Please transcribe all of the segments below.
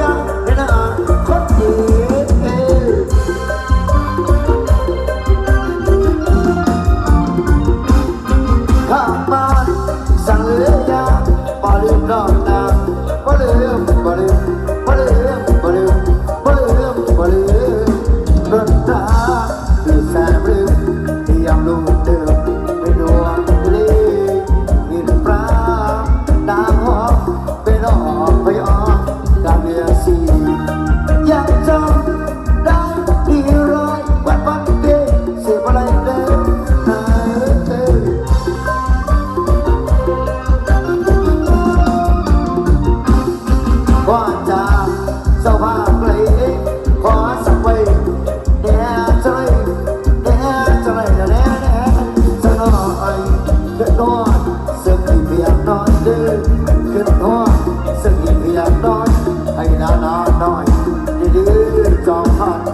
กะ สึกที่เพียงนอนดื้อขึ้นหัวสึกที่เพียงนอนให้นานๆหน่อยดื้อจอมพัน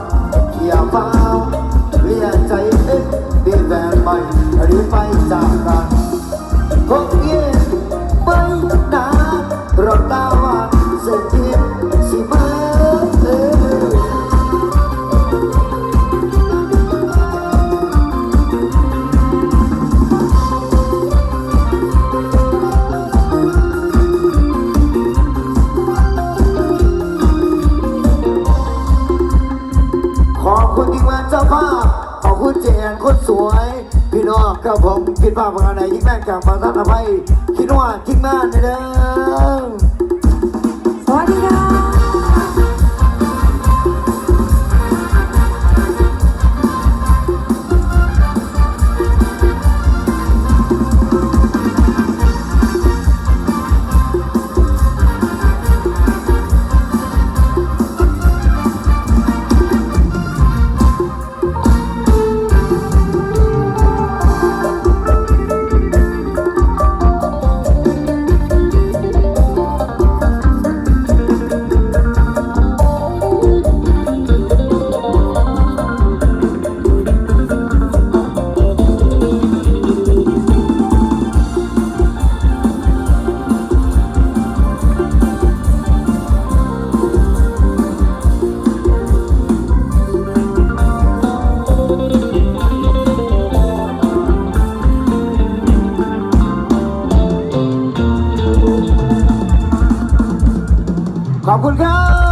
เจนคนสวย พี่น้องกับผมคิดว่าประการใดยิ่งแม่นกับมาทัานอภัยคิดว่ายิ่งแม่นเด้อ Kabul gel.